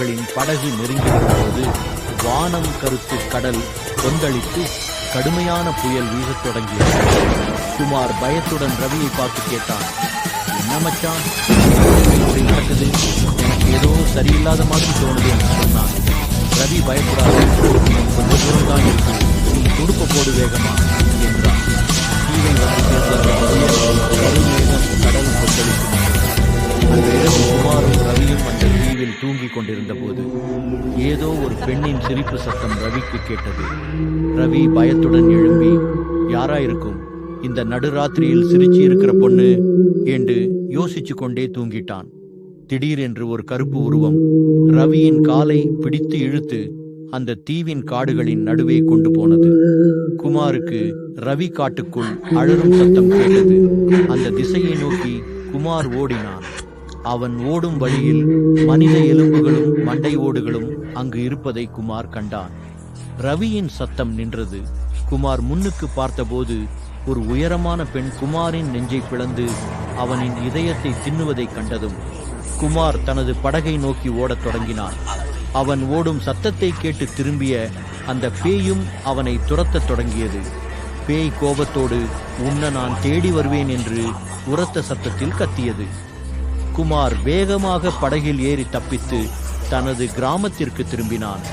அவர்களின் படகு நெருங்கி வரும்போது வானம் கருத்து கடல் கொந்தளித்து கடுமையான புயல் வீசத் தொடங்கியது. குமார் பயத்துடன் ரவியை பார்த்து கேட்டான் என்ன மச்சான் இப்படி நடக்குது? எனக்கு ஏதோ சரியில்லாத மாதிரி தோணுது என்று சொன்னான். ரவி பயப்படாது இன்னும் தூரம் தான் இருக்கு. நீ துடுப்ப போடு வேகமா என்றான். தீவை கடல் கொந்தளிக்கும் அந்த இரவு குமாரும் ரவியும் அந்த தீவில் தூங்கிக் கொண்டிருந்த போது ஏதோ ஒரு பெண்ணின் சிரிப்பு சத்தம் ரவிக்கு கேட்டது. ரவி பயத்துடன் எழும்பி யாராயிருக்கும்? இந்த நடுராத்திரியில் சிரிச்சு இருக்கிற பொண்ணு? என்று யோசிச்சு கொண்டே தூங்கிட்டான். திடீரென்று ஒரு கருப்பு உருவம் ரவியின் காலை பிடித்து இழுத்து அந்த தீவின் காடுகளின் நடுவே கொண்டு போனது. குமாருக்கு ரவி காட்டுக்குள் அழறும் சத்தம் கேட்டது. அந்த திசையை நோக்கி குமார் ஓடினான். அவன் ஓடும் வழியில் மனித எலும்புகளும் மண்டை ஓடுகளும் அங்கு இருப்பதை குமார் கண்டான். ரவியின் சத்தம் நின்றது. குமார் முன்னுக்கு பார்த்தபோது ஒரு உயரமான பெண் குமாரின் நெஞ்சை பிளந்து அவனின் இதயத்தை தின்னுவதைக் கண்டதும் குமார் தனது படகை நோக்கி ஓடத் தொடங்கினான். அவன் ஓடும் சத்தத்தை கேட்டு திரும்பிய அந்த பேயும் அவனை துரத்தத் தொடங்கியது. பேய் கோபத்தோடு உன்ன நான் தேடி வருவேன் என்று உரத்த சத்தத்தில் கத்தியது. குமார் வேகமாக படகில் ஏறி தப்பித்து தனது கிராமத்திற்கு திரும்பினான்.